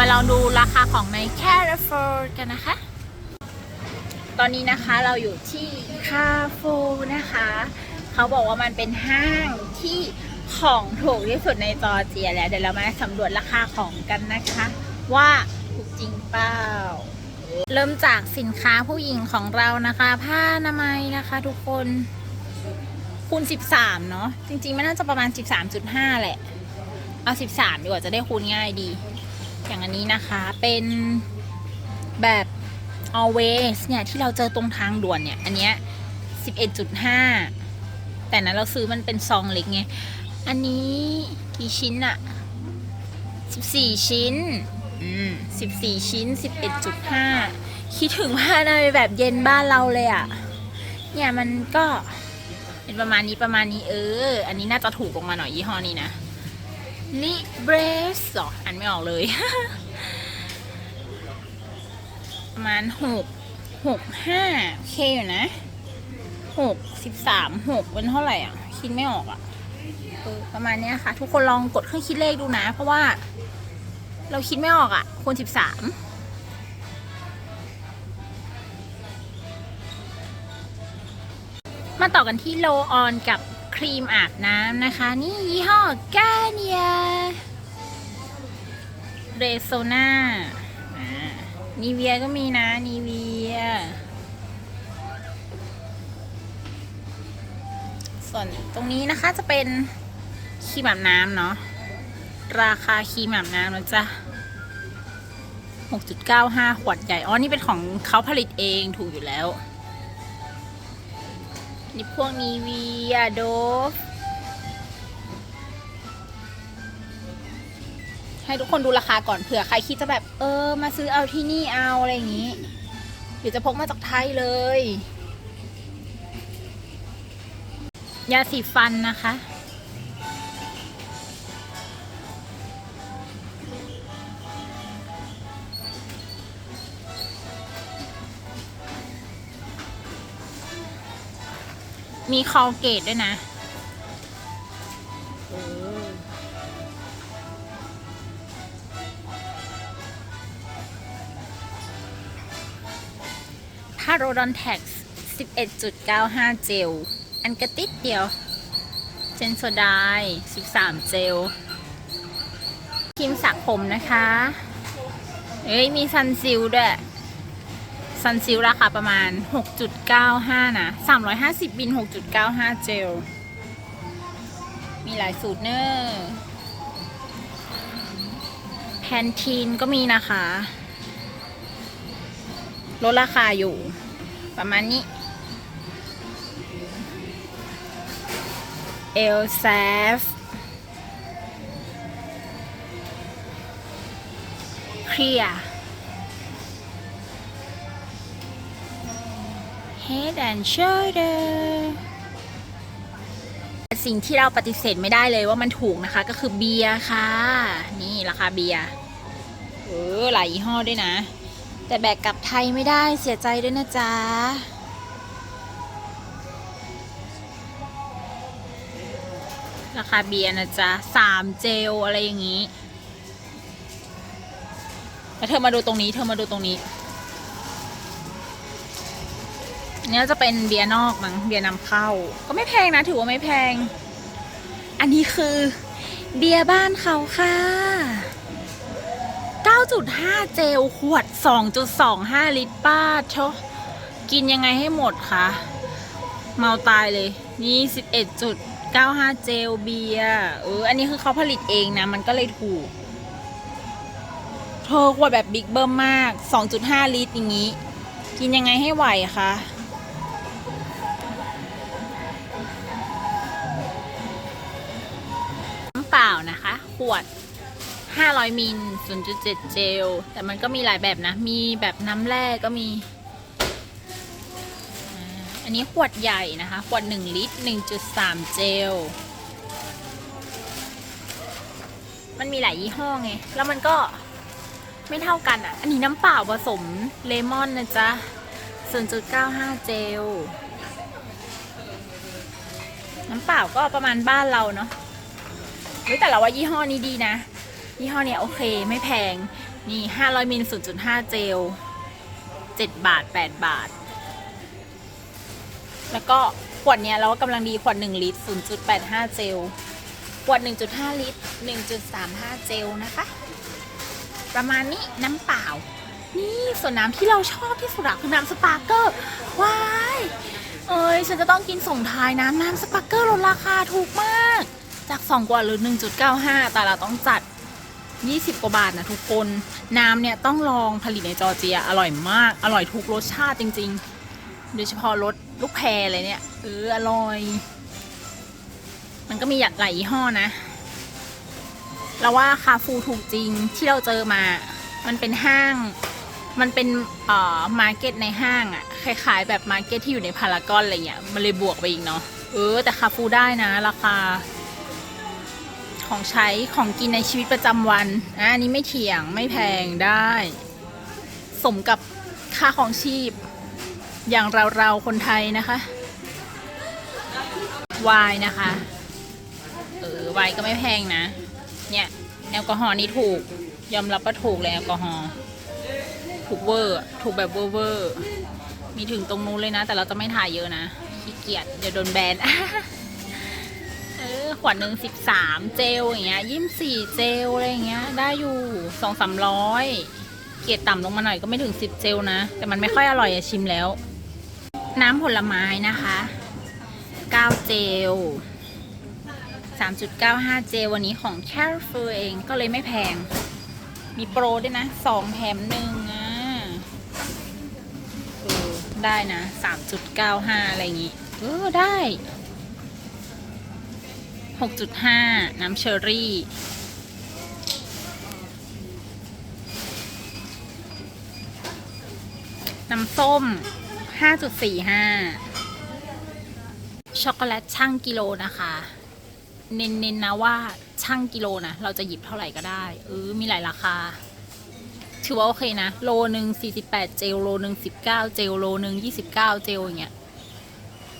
มาลองดูราคาของใน Carrefour กันนะคะ ตอนนี้นะคะเราอยู่ที่คาโฟนะคะ เขาบอกว่ามันเป็นห้างที่ของถูกที่สุดในจอร์เจียแล้ว เดี๋ยวเรามาสำรวจราคาของกันนะคะ ว่าถูกจริงเปล่า เริ่มจากสินค้าผู้หญิงของเรานะคะ ผ้าอนามัยนะคะทุกคนคูณ 13 เนาะจริงๆ มันน่าจะประมาณ 13.5 แหละ เอา 13 ดีกว่าจะได้คูณง่ายดี อย่างอันนี้นะคะเป็นแบบ always เนี่ย ที่เราเจอตรงทางด่วนเนี่ย อันเนี้ย11.5 แต่นั้นเราซื้อมันเป็นซองเล็กไง อันนี้กี่ชิ้นอะ14 ชิ้น อืม14 ชิ้น 11.5 คิดถึงผ้าในแบบเย็นบ้านเราเลยอะเนี่ยมันก็เป็นประมาณนี้ประมาณนี้เออ อันนี้น่าจะถูกลงมาหน่อยยี่ห้อนี้นะ ลิเบรสหรออ่านไม่ออกเลย ประมาณหกหกห้าเคอยู่นะหกสิบสามหกเป็นเท่าไหร่อะ คิดไม่ออกอะประมาณเนี้ยค่ะ ทุกคนลองกดเครื่องคิดเลขดูนะ เพราะว่า เราคิดไม่ออกอะคูณสิบสามมาต่อกันที่โลออนกับ ครีมอาบน้ำนะคะ นี่ยี่ห้อกาเนียเรโซนานีเวียก็มีนะ นีเวีย ส่วนตรงนี้นะคะจะเป็นครีมอาบน้ำเนาะ ราคาครีมอาบน้ำนะจ๊ะ6.95 ขวดใหญ่ อ๋อ นี่เป็นของเขาผลิตเองถูกอยู่แล้ว นี่พวกนีเวียโดฟให้ทุกคนดูราคาก่อนเผื่อใครคิดจะแบบ เออ มาซื้อเอาที่นี่เอาอะไรอย่างนี้เดี๋ยวจะพกมาจากไทยเลย ยาสีฟันนะคะ มีคอลเกตด้วยนะ พาโรดอนแท็ก11.95 เจล อันกระติดเดียว เจนโซได13 เจลครีมสระผมนะคะ เอ้ย มีซันซิลด้วย ซันซิลราคาประมาณ 6.95 นะ 350 บิน 6.95 เจล มีหลายสูตรเนอร์แพนทีนก็มีนะคะ ลดราคาอยู่ ประมาณนี้ เอลแซฟเคลียร์ Head and Shoulder สิ่งที่เราปฏิเสธไม่ได้เลยว่ามันถูกนะคะ ก็คือเบียร์ค่ะ นี่ราคาเบียร์เออหลายยี่ห้อด้วยนะ แต่แบกกลับไทยไม่ได้เสียใจด้วยนะจ๊ะราคาเบียร์นะจ๊ะสามเจลอะไรอย่างนี้ แล้วเธอมาดูตรงนี้ เธอมาดูตรงนี้ อันนี้จะเป็นเบียร์นอกมั้งเบียร์นำเข้า ก็ไม่แพงนะ ถือว่าไม่แพง อันนี้คือเบียร์บ้านเขาค่ะ 9.5 เจลขวด 2.25 ลิตรป้าเชกินยังไงให้หมดคะ เมาตายเลย นี่ 11.95 เจลเบียร์เออ อันนี้คือเขาผลิตเองนะ มันก็เลยถูก เธอขวดแบบบิ๊กเบิ้มมาก 2.5 ลิตรอย่างนี้ กินยังไงให้ไหวคะ ล่านะคะ ขวด 500มิล0.7 เจล แต่มันก็มีหลายแบบนะ มีแบบน้ำแร่ก็มี อันนี้ขวดใหญ่นะคะ ขวด 1 ลิตร 1.3 เจล มันมีหลายยี่ห้อไง แล้วมันก็ไม่เท่ากันอะ อันนี้น้ำเปล่าผสมเลมอนนะจ๊ะ 0.95 เจล น้ำเปล่าก็ประมาณบ้านเราเนาะ เฮ้ยแต่เราว่ายี่ห้อนี้ดีนะ ยี่ห้อเนี้ยโอเคไม่แพง นี่ 500มิล0.5 เจล 7 บาท 8 บาท แล้วก็ขวดเนี้ยเราก็กำลังดีขวด 1 ลิตร 0.85 เจล ขวด 1.5 ลิตร 1.35 เจลนะคะ ประมาณนี้น้ำเปล่า นี่ส่วนน้ำที่เราชอบที่สุดคือน้ำสปาร์เกอร์ว้ายเอ้ยฉันจะต้องกินส่งท้ายน้ำน้ำสปาร์เกอร์ลดราคาถูกมาก จาก 2 กว่าหรือ 1.95 แต่เราต้องจัด 20 กว่าบาทนะทุกคน น้ำเนี่ยต้องลองผลิตในจอร์เจีย อร่อยมาก อร่อยทุกรสชาติจริง ๆ โดยเฉพาะรสลูกแพรเลยเนี่ย เออ อร่อย มันก็มีหลายยี่ห้อนะ เราว่าคาฟูถูกจริงที่เราเจอมา มันเป็นห้าง มันเป็นเอ่อมาร์เก็ตในห้างอะคล้ายๆ แบบมาร์เก็ตที่อยู่ในพารากอนอะไรเงี้ย มันเลยบวกไปอีกเนาะ เออ แต่คาฟูได้นะ ราคา ของใช้ของกินในชีวิตประจำวันอะอันนี้ไม่เถียงไม่แพงได้ สมกับค่าของชีพ อย่างเราๆคนไทยนะคะวายนะคะ เออไวน์ก็ไม่แพงนะ เนี่ยแอลกอฮอล์นี่ถูก ยอมรับว่าถูกเลยแอลกอฮอล์ถูกเวอร์ถูกแบบเวอร์เวอร์มีถึงตรงนู้นเลยนะ แต่เราจะไม่ถ่ายเยอะนะขี้เกียจเดี๋ยวโดนแบน วดหนึ่งสิบสามเจลอย่างเงี้ยยี่สี่เจลอะไรอย่างเงี้ย ได้อยู่สองสามร้อยเกียรต่ำลงมาหน่อยก็ไม่ถึงสิบเจลนะ แต่มันไม่ค่อยอร่อยอะชิมแล้ว น้ำผลไม้นะคะเก้าเจล3.95 เจลวันนี้ของ Carrefour เองก็เลยไม่แพง มีโปรด้วยนะ 2 แถมหนึ่งอะเออได้นะ 3.95 อะไรอย่างงี้ เออ ได้ 6.5 น้ำเชอรี่ น้ำส้ม 5.45 ช็อกโกแลตช่างกิโลนะคะ เน้นๆนะว่าช่างกิโลนะ เราจะหยิบเท่าไหร่ก็ได้เออมีหลายราคา ถือว่าโอเคนะ โลหนึ่ง48 เจล โลหนึ่ง19 เจล โลหนึ่ง29 เจลอย่างเงี้ย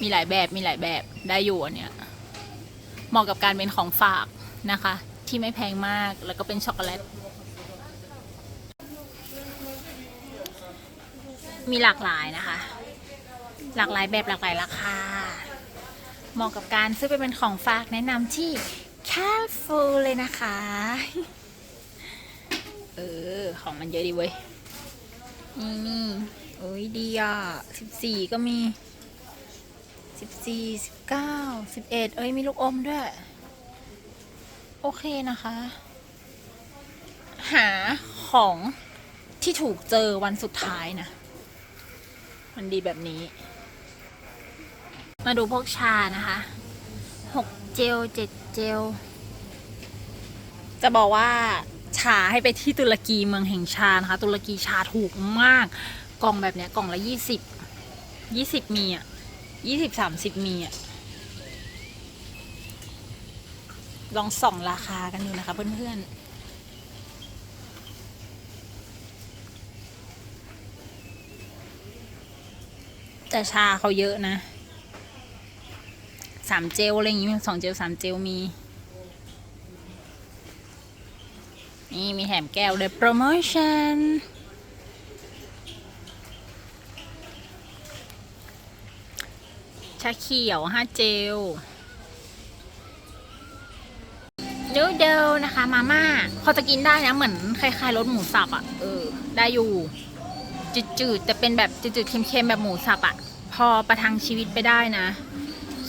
มีหลายแบบ มีหลายแบบ ได้อยู่อันเนี้ย เหมาะกับการเป็นของฝากนะคะ ที่ไม่แพงมากแล้วก็เป็นช็อกโกแลต มีหลากหลายนะคะ หลากหลายแบบหลากหลายราคา เหมาะกับการซื้อไปเป็นของฝากแนะนำที่ Carrefour เลยนะคะ เออ ของมันเยอะดีเว้ย นี่นี่โอ้ยดีอะสิบสี่ก็มี สิบสี่สิบเก้าสิบเอ็ดเอ้ย มีลูกอมด้วย โอเคนะคะ หาของที่ถูกเจอวันสุดท้ายนะ มันดีแบบนี้ มาดูพวกชานะคะหกเจลเจ็ดเจล จะบอกว่าชาให้ไปที่ตุรกีเมืองแห่งชานะคะ ตุรกีชาถูกมาก กล่องแบบเนี้ยกล่องละยี่สิบยี่สิบมีอะ ยี่สิบสามสิบมีอะลองส่องราคากันดูนะคะเพื่อนๆแต่ชาเขาเยอะนะสามเจลอะไรอย่างงี้สองเจลสามเจลมี นี่มีแถมแก้วด้วยโปรโมชั่น ชาเขียวห้าเจลนูเดลนะคะมาม่าพอจะกินได้นะเหมือนคล้ายๆรสหมูสับอะ่ะเออ ได้อยู่ จืดๆแต่เป็นแบบจืดๆเค็มๆแบบหมูสับอะ่ะ พอประทังชีวิตไปได้นะ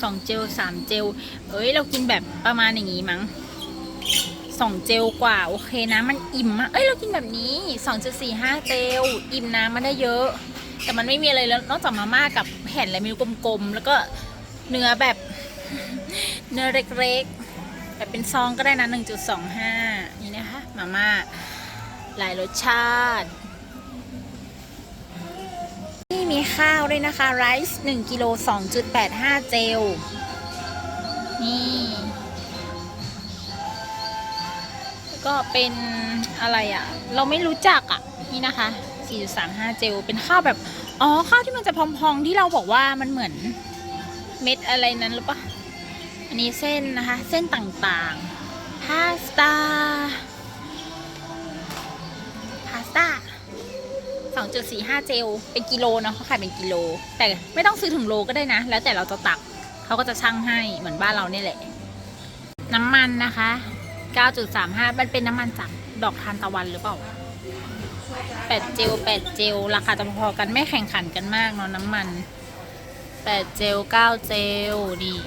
สองเจลสามเจล เอ้ย เรากินแบบประมาณอย่างงี้มั้งสองเจลกว่า โอเคนะ มันอิ่มมากเอ้ย เรากินแบบนี้สองจุดสี่ห้าเจล อิ่มน้ำมาได้เยอะ แต่มันไม่มีอะไรแล้วนอกจากมาม่ากับแผ่นอะไรไม่รู้กลมๆแล้วก็เนื้อแบบ เนื้อเล็กๆแบบเป็นซองก็ได้นะหนึ่งจุดสองห้านี่นะคะมาม่าหลายรสชาติ นี่มีข้าวด้วยนะคะไรซ์หนึ่งกิโลสองจุดแปดห้าเจล นี่ก็เป็นอะไรอะ่ะ เราไม่รู้จักอะ่ะ นี่นะคะ 4.35 เจล เป็นข้าวแบบ อ๋อ ข้าวที่มันจะพองๆ ที่เราบอกว่ามันเหมือนเม็ดอะไรนั้นหรือปะอันนี้เส้นนะคะ เส้นต่างๆ พาสต้า พาสต้า2.45 เจล เป็นกิโลเนาะเขาขายเป็นกิโล แต่ไม่ต้องซื้อถึงโลก็ได้นะ แล้วแต่เราจะตัก เขาก็จะชั่งให้เหมือนบ้านเราเนี่ยแหละ น้ำมันนะคะ 9.35 มันเป็นน้ำมันจากดอกทานตะวันหรือเปล่า 8เจล8เจลราคาจะพอๆกันไม่แข่งขันกันมากเนาะน้ำมัน8เจล9เจลนี่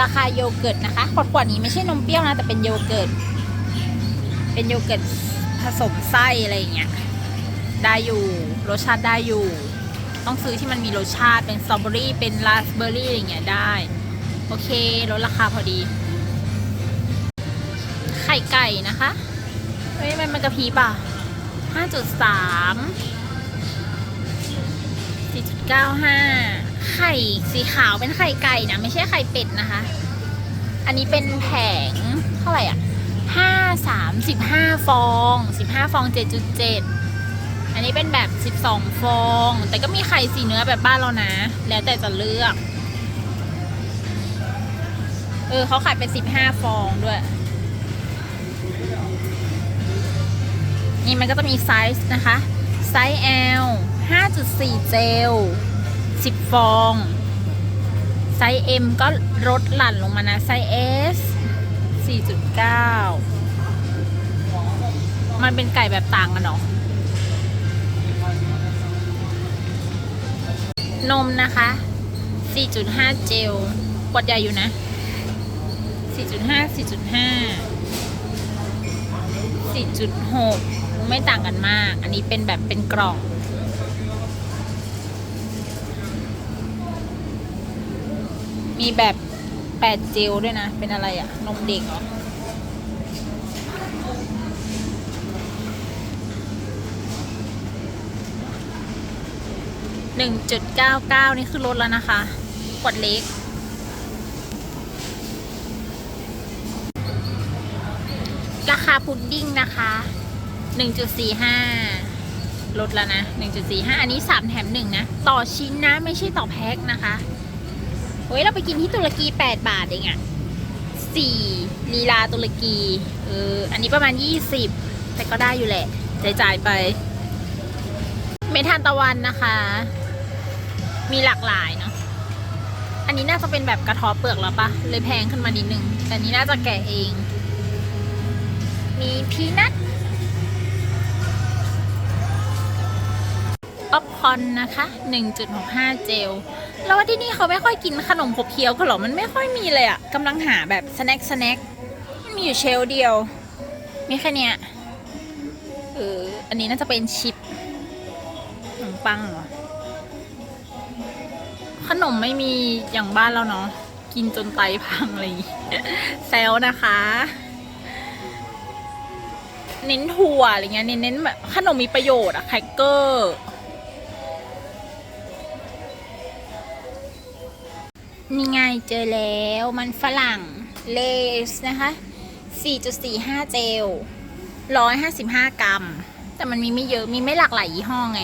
ราคาโยเกิร์ตนะคะขวดๆนี้ไม่ใช่นมเปรี้ยวนะ แต่เป็นโยเกิร์ต เป็นโยเกิร์ตผสมไส้อะไรอย่างเงี้ย ได้อยู่ รสชาติได้อยู่ ต้องซื้อที่มันมีรสชาติ เป็นสตรอเบอรี่ เป็นราสเบอร์รี่อะไรอย่างเงี้ยได้ โอเค ลดราคาพอดี ไข่ไก่นะคะ เฮ้ย มันมันกระพริบอะห้าจุดสามสี่จุดเก้าห้าไข่สีขาวเป็นไข่ไก่นะ ไม่ใช่ไข่เป็ดนะคะ อันนี้เป็นแผงเท่าไหร่อะห้าสามสิบห้าฟองสิบห้าฟองเจ็ดจุดเจ็ดอันนี้เป็นแบบ12ฟอง แต่ก็มีไข่สีเนื้อแบบบ้านเรานะ แล้วแต่จะเลือก เออเขาขายเป็น15ฟองด้วย นี่มันก็จะมีไซส์นะคะ ไซส์ L 5.4 เจล 10 ฟอง ไซส์ M ก็ลดหลั่นลงมานะ ไซส์ S 4.9 มันเป็นไก่แบบต่างกันเนาะนมนะคะ 4.5 เจลขวดใหญ่อยู่นะ 4.5 4.5 4.6 ไม่ต่างกันมาก อันนี้เป็นแบบเป็นกล่อง มีแบบ8เจลด้วยนะ เป็นอะไรอะนมเด็กเหรอหนึ่งจุดเก้าเก้านี่คือลดแล้วนะคะขวดเล็กราคาพุดดิ้งนะคะ หนึ่งจุดสี่ห้าลดแล้วนะหนึ่งจุดสี่ห้าอันนี้สามแถมหนึ่งนะ ต่อชิ้นนะ ไม่ใช่ต่อแพ็คนะคะเฮ้ย เราไปกินที่ตุรกีแปดบาทเองอะสี่ลีลาตุรกีเอออันนี้ประมาณยี่สิบแต่ก็ได้อยู่แหละ จ่ายๆไป เมทานตะวันนะคะ มีหลากหลายเนาะอันนี้น่าจะเป็นแบบกระทอเปลือกแล้วปะเลยแพงขึ้นมานิดนึง แต่อันนี้น่าจะแกะเอง มีพีนัท ป๊อปคอนนะคะ 1.65 เจล แล้วที่นี่เขาไม่ค่อยกินขนมขบเคี้ยวกันหรอ มันไม่ค่อยมีเลยอะกำลังหาแบบสแน็คสแน็คมันมีอยู่เชลเดียว มีแค่เนี้ยเอออันนี้น่าจะเป็นชิปขนมปังเหรอ ขนมไม่มีอย่างบ้านเราเนาะ กินจนไตพังอะไรอย่างงี้แซวนะคะเน้นถั่วอะไรเงี้ยเน้นเน้นแบบขนมมีประโยชน์อะแครกเกอร์ นี่ไงเจอแล้วมันฝรั่งเลสนะคะ 4.45 เจล 155 กรัม แต่มันมีไม่เยอะมีไม่หลากหลายยี่ห้อไง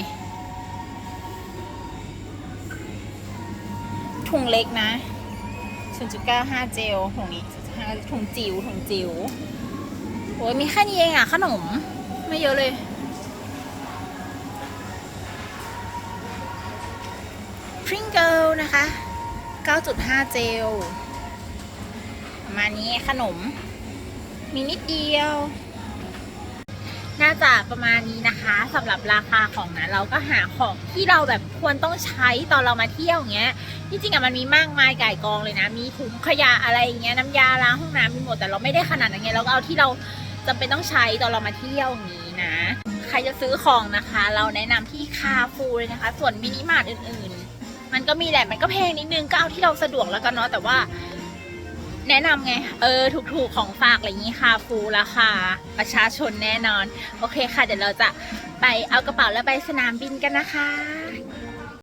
ถุงเล็กนะ 0.95 เจลถุงนี้0.5ถุงจิ๋วถุงจิ๋วโอ้ยมีแค่นี้เองอะขนม ไม่เยอะเลยพริงเกิลนะคะ 9.5 เจลประมาณนี้ขนม มีนิดเดียว น่าจะประมาณนี้นะคะสำหรับราคาของนะเราก็หาของที่เราแบบควรต้องใช้ตอนเรามาเที่ยวองเงี้ยที่จริงอะมันมีมากมายไก่ายกองเลยนะ มีถุงขยะอะไรอย่างเงี้ยน้ำยาล้างห้องน้ำมีหมดแต่เราไม่ได้ขนาดนั้นไงเราก็เอาที่เราจำเป็นต้องใช้ตอนเรามาเที่ยวองนี้นะ ใครจะซื้อของนะคะ เราแนะนำที่คาฟูเลยนะคะ ส่วนมินิมาร์ทอื่นๆ มันก็มีแหละมันก็แพงนิดนึงก็เอาที่เราสะดวกแล้วกันเนาะแต่ว่า แนะนำไง เออ ถูกๆของฝากอะไรอย่างนี้ค่ะ ฟูราคาประชาชนแน่นอน โอเคค่ะ เดี๋ยวเราจะไปเอากระเป๋าแล้วไปสนามบินกันนะคะ